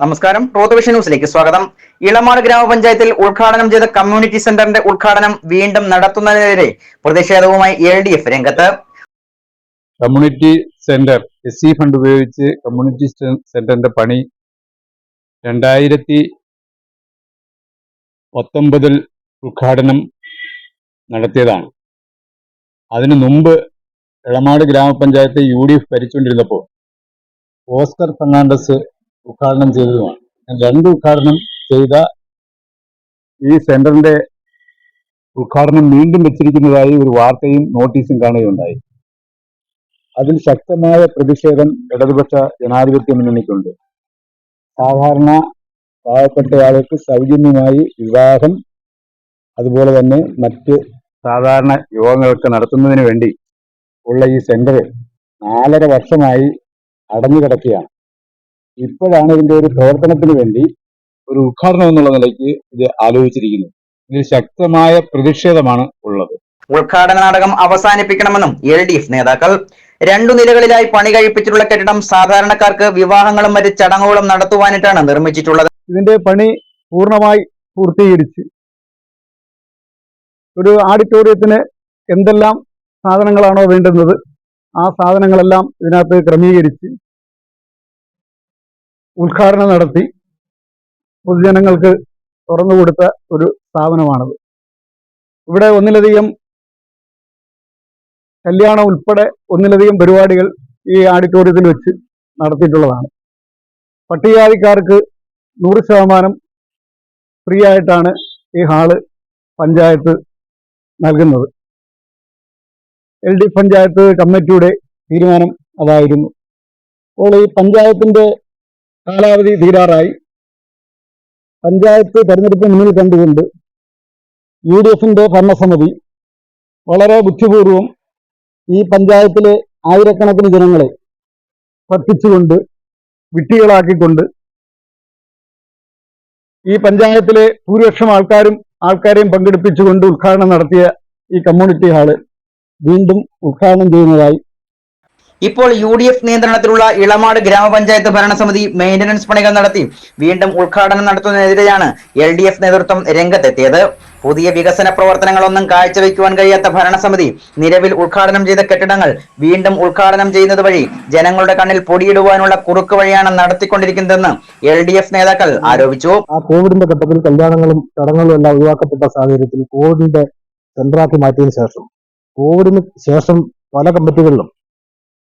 നമസ്കാരം. റോദവിഷൻ ന്യൂസിലേക്ക് സ്വാഗതം. ഇളമാട് ഗ്രാമപഞ്ചായത്തിൽ ഉദ്ഘാടനം ചെയ്ത കമ്മ്യൂണിറ്റി സെന്ററിന്റെ ഉദ്ഘാടനം വീണ്ടും നടത്തുന്നതിനെതിരെ പ്രതിഷേധവുമായി എൽ ഡി എഫ് രംഗത്ത്. Community centre S C fund ഉപയോഗിച്ച് കമ്മ്യൂണിറ്റി സെന്ററിന്റെ പണി രണ്ടായിരത്തി പത്തൊമ്പതിൽ ഉദ്ഘാടനം നടത്തിയതാണ്. അതിനു മുമ്പ് ഇളമാട് ഗ്രാമപഞ്ചായത്ത് യു ഡി എഫ് ഭരിച്ചുകൊണ്ടിരുന്നപ്പോൾ ഓസ്കർ ഫെർണാണ്ടസ് ഉദ്ഘാടനം ചെയ്തതുമാണ്. രണ്ട് ഉദ്ഘാടനം ചെയ്ത ഈ സെന്ററിന്റെ ഉദ്ഘാടനം വീണ്ടും വെച്ചിരിക്കുന്നതായി ഒരു വാർത്തയും നോട്ടീസും കാണുകയുണ്ടായി. അതിൽ ശക്തമായ പ്രതിഷേധം ഇടതുപക്ഷ ജനാധിപത്യ മുന്നണിക്കുണ്ട്. സാധാരണ പാവപ്പെട്ട ആൾക്ക് സൗജന്യമായി വിവാഹം അതുപോലെ തന്നെ മറ്റ് സാധാരണ യോഗങ്ങളൊക്കെ നടത്തുന്നതിന് വേണ്ടി ഉള്ള ഈ സെന്റർ നാലര വർഷമായി അടഞ്ഞു കിടക്കുകയാണ് ഇപ്പോഴാണ് ഇതിന്റെ ഒരു പ്രവർത്തനത്തിന് വേണ്ടി ഒരു ഉദ്ഘാടനം എന്നുള്ള നിലയ്ക്ക് ഇത് ആലോചിച്ചിരിക്കുന്നത്. ഇതിൽ ശക്തമായ പ്രതിഷേധമാണ് ഉള്ളത്. ഉദ്ഘാടന നാടകം അവസാനിപ്പിക്കണമെന്നും എൽ ഡി എഫ് നേതാക്കൾ. രണ്ടു നിലകളിലായി പണി കഴിപ്പിച്ചിട്ടുള്ള കെട്ടിടം സാധാരണക്കാർക്ക് വിവാഹങ്ങളും മറ്റ് ചടങ്ങുകളും നടത്തുവാനായിട്ടാണ് നിർമ്മിച്ചിട്ടുള്ളത്. ഇതിന്റെ പണി പൂർണമായി പൂർത്തീകരിച്ച് ഒരു ഓഡിറ്റോറിയത്തിന് എന്തെല്ലാം സാധനങ്ങളാണോ വേണ്ടുന്നത് ആ സാധനങ്ങളെല്ലാം ഇതിനകത്ത് ക്രമീകരിച്ച് ഉദ്ഘാടനം നടത്തി പൊതുജനങ്ങൾക്ക് തുറന്നുകൊടുത്ത ഒരു സ്ഥാപനമാണത്. ഇവിടെ ഒന്നിലധികം കല്യാണം ഉൾപ്പെടെ ഒന്നിലധികം പരിപാടികൾ ഈ ഓഡിറ്റോറിയത്തിൽ വെച്ച് നടത്തിയിട്ടുള്ളതാണ്. പട്ടികജാതിക്കാർക്ക് നൂറ് ശതമാനം ഫ്രീ ആയിട്ടാണ് ഈ ഹാൾ പഞ്ചായത്ത് നൽകുന്നത്. എൽ ഡി പഞ്ചായത്ത് കമ്മിറ്റിയുടെ തീരുമാനം അതായിരുന്നു. അപ്പോൾ ഈ പഞ്ചായത്തിന്റെ കാലാവധി തീരാറായി. പഞ്ചായത്ത് തെരഞ്ഞെടുപ്പ് മുന്നിൽ കണ്ടുകൊണ്ട് യു ഡി എഫിന്റെ ഭരണസമിതി വളരെ ബുദ്ധിപൂർവം ഈ പഞ്ചായത്തിലെ ആയിരക്കണക്കിന് ജനങ്ങളെ പറ്റിച്ചുകൊണ്ട് വിട്ടികളാക്കിക്കൊണ്ട് ഈ പഞ്ചായത്തിലെ ഭൂരിപക്ഷം ആൾക്കാരും ആൾക്കാരെയും പങ്കെടുപ്പിച്ചുകൊണ്ട് ഉദ്ഘാടനം നടത്തിയ ഈ കമ്മ്യൂണിറ്റി ഹാൾ വീണ്ടും ഉദ്ഘാടനം ചെയ്യുന്നതായി ഇപ്പോൾ യു ഡി എഫ് നിയന്ത്രണത്തിലുള്ള ഇളമാട് ഗ്രാമപഞ്ചായത്ത് ഭരണസമിതി മെയിന്റനൻസ് പണികൾ നടത്തി. വീണ്ടും ഉദ്ഘാടനം നടത്തുന്നതിനെതിരെയാണ് എൽ ഡി എഫ് നേതൃത്വം രംഗത്തെത്തിയത്. പുതിയ വികസന പ്രവർത്തനങ്ങളൊന്നും കാഴ്ചവെക്കുവാൻ കഴിയാത്ത ഭരണസമിതി നിലവിൽ ഉദ്ഘാടനം ചെയ്ത കെട്ടിടങ്ങൾ വീണ്ടും ഉദ്ഘാടനം ചെയ്യുന്നത് വഴി ജനങ്ങളുടെ കണ്ണിൽ പൊടിയിടുവാനുള്ള കുറുക്ക് വഴിയാണ് നടത്തിക്കൊണ്ടിരിക്കുന്നതെന്ന് എൽ ഡി എഫ് നേതാക്കൾ ആരോപിച്ചു. ആ കോവിഡിന്റെ ഘട്ടത്തിൽ കല്യാണങ്ങളും ചടങ്ങുകളും എല്ലാം ഒഴിവാക്കപ്പെട്ട സാഹചര്യത്തിൽ കോവിഡിന്റെ സെന്ററാക്കി മാറ്റിയതിനു ശേഷം കോവിഡിന് ശേഷം പല കമ്മിറ്റികളിലും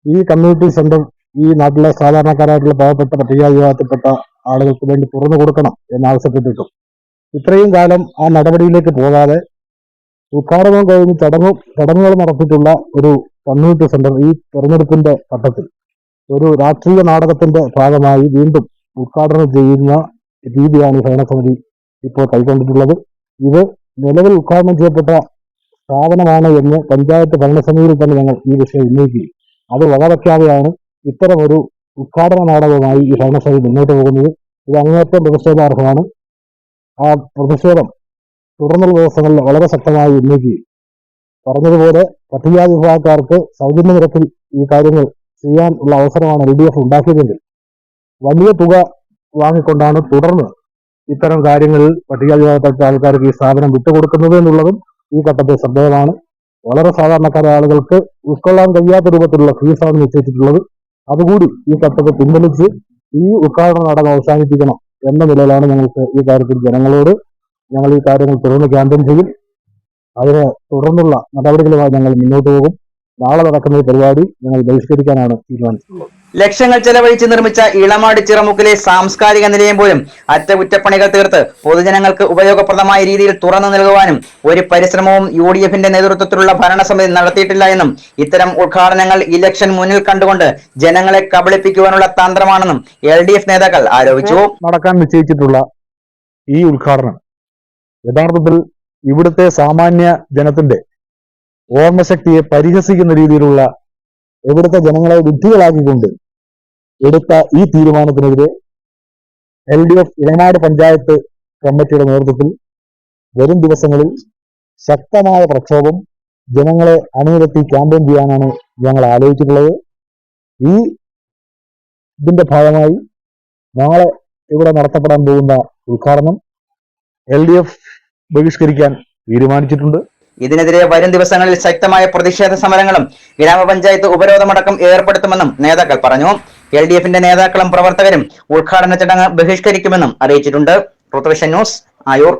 ഈ കമ്മ്യൂണിറ്റി സെന്റർ ഈ നാട്ടിലെ സാധാരണക്കാരായിട്ടുള്ള പാവപ്പെട്ട പട്ടിക വിഭാഗത്തിൽപ്പെട്ട ആളുകൾക്ക് വേണ്ടി തുറന്നു കൊടുക്കണം എന്നാവശ്യപ്പെട്ടിട്ടും ഇത്രയും കാലം ആ നടപടിയിലേക്ക് പോകാതെ ഉദ്ഘാടനം കഴിഞ്ഞ് ചടങ്ങും ചടങ്ങുകൾ നടത്തിയിട്ടുള്ള ഒരു കമ്മ്യൂണിറ്റി സെന്റർ ഈ തെരഞ്ഞെടുപ്പിന്റെ ഘട്ടത്തിൽ ഒരു രാഷ്ട്രീയ നാടകത്തിന്റെ ഭാഗമായി വീണ്ടും ഉദ്ഘാടനം ചെയ്യുന്ന രീതിയാണ് ഭരണസമിതി ഇപ്പോൾ കൈക്കൊണ്ടിട്ടുള്ളത്. ഇത് നിലവിൽ ഉദ്ഘാടനം ചെയ്യപ്പെട്ട സ്ഥാപനമാണ് എന്ന് പഞ്ചായത്ത് ഭരണസമിതിയിൽ തന്നെ ഞങ്ങൾ ഈ വിഷയം ഉന്നയിക്കുകയും അത് ഇത്തരം ഒരു ഉദ്ഘാടന നാടകവുമായി ഈ ഭരണസമിതി മുന്നോട്ട് പോകുന്നത്. ഇത് അങ്ങേയറ്റം പ്രതിഷേധാർഹമാണ്. ആ പ്രതിഷേധം തുടർന്നുള്ള ദിവസങ്ങളിൽ വളരെ ശക്തമായി ഉന്നയിക്കുകയും പറഞ്ഞതുപോലെ പട്ടികജാതി വിഭാഗക്കാർക്ക് സൗജന്യ നിരക്കിൽ ഈ കാര്യങ്ങൾ ചെയ്യാൻ ഉള്ള അവസരമാണ് എൽ ഡി എഫ് ഉണ്ടാക്കിയതെങ്കിൽ വലിയ തുക വാങ്ങിക്കൊണ്ടാണ് തുടർന്ന് ഇത്തരം കാര്യങ്ങളിൽ പട്ടികജാതി വിഭാഗത്തെ ആൾക്കാർക്ക് ഈ സ്ഥാപനം വിട്ടുകൊടുക്കുന്നത് എന്നുള്ളതും ഈ ഘട്ടത്തിൽ ശ്രദ്ധേയമാണ്. വളരെ സാധാരണക്കാരായ ആളുകൾക്ക് ഉൾക്കൊള്ളാൻ കഴിയാത്ത രൂപത്തിലുള്ള ഫീസാണ് നിശ്ചയിച്ചിട്ടുള്ളത്. അതുകൂടി ഈ ചട്ടത്തെ പിൻവലിച്ച് ഈ ഉദ്ഘാടന നടന്ന് അവസാനിപ്പിക്കണം എന്ന നിലയിലാണ് ഞങ്ങൾക്ക് ഈ കാര്യത്തിൽ ജനങ്ങളോട് ഞങ്ങൾ ഈ കാര്യങ്ങൾ തുടർന്ന് ക്യാമ്പയിൻ ചെയ്യും. അതിനെ തുടർന്നുള്ള നടപടികളുമായി ഞങ്ങൾ മുന്നോട്ട് പോകും. നാളെ നടക്കുന്ന ഈ പരിപാടി ഞങ്ങൾ ബഹിഷ്കരിക്കാനാണ് തീരുമാനിച്ചിട്ടുള്ളത്. ലക്ഷങ്ങൾ ചെലവഴിച്ച് നിർമ്മിച്ച ഇളമാട് ചിറമുക്കിലെ സാംസ്കാരിക നിലയം പോലും അറ്റകുറ്റപ്പണികൾ തീർത്ത് പൊതുജനങ്ങൾക്ക് ഉപയോഗപ്രദമായ രീതിയിൽ തുറന്നു നൽകുവാനും ഒരു പരിശ്രമവും യു ഡി എഫിന്റെ നേതൃത്വത്തിലുള്ള ഭരണസമിതി നടത്തിയിട്ടില്ല എന്നും ഇത്തരം ഉദ്ഘാടനങ്ങൾ ഇലക്ഷൻ മുന്നിൽ കണ്ടുകൊണ്ട് ജനങ്ങളെ കബളിപ്പിക്കുവാനുള്ള തന്ത്രമാണെന്നും എൽ ഡി എഫ് നേതാക്കൾ ആരോപിച്ചു. നടക്കാൻ നിശ്ചയിച്ചിട്ടുള്ള ഈ ഉദ്ഘാടനം യഥാർത്ഥത്തിൽ ഇവിടുത്തെ സാമാന്യ ജനത്തിന്റെ ഓർമ്മശക്തിയെ പരിഹസിക്കുന്ന രീതിയിലുള്ള ഇവിടുത്തെ ജനങ്ങളെ വിഡ്ഢികളാക്കിക്കൊണ്ട് എടുത്ത ഈ തീരുമാനത്തിനെതിരെ L D F Elanad panchayat കമ്മിറ്റിയുടെ നേതൃത്വത്തിൽ വരും ദിവസങ്ങളിൽ ശക്തമായ പ്രക്ഷോഭം ജനങ്ങളെ അണിനിരത്തി ക്യാമ്പയിൻ ചെയ്യാനാണ് ഞങ്ങൾ ആലോചിച്ചിട്ടുള്ളത്. ഈ ഇതിന്റെ ഭാഗമായി നാളെ ഇവിടെ നടത്തപ്പെടാൻ പോകുന്ന ഉദ്ഘാടനം എൽ ഡി എഫ് ബഹിഷ്കരിക്കാൻ തീരുമാനിച്ചിട്ടുണ്ട്. ഇതിനെതിരെ വരും ദിവസങ്ങളിൽ ശക്തമായ പ്രതിഷേധ സമരങ്ങളും ഗ്രാമപഞ്ചായത്ത് ഉപരോധമടക്കം ഏർപ്പെടുത്തുമെന്നും നേതാക്കൾ പറഞ്ഞു. എൽ ഡി എഫിന്റെ നേതാക്കളും പ്രവർത്തകരും ഉദ്ഘാടന ചടങ്ങ് ബഹിഷ്കരിക്കുമെന്നും അറിയിച്ചിട്ടുണ്ട്. ന്യൂസ് ആയൂർ.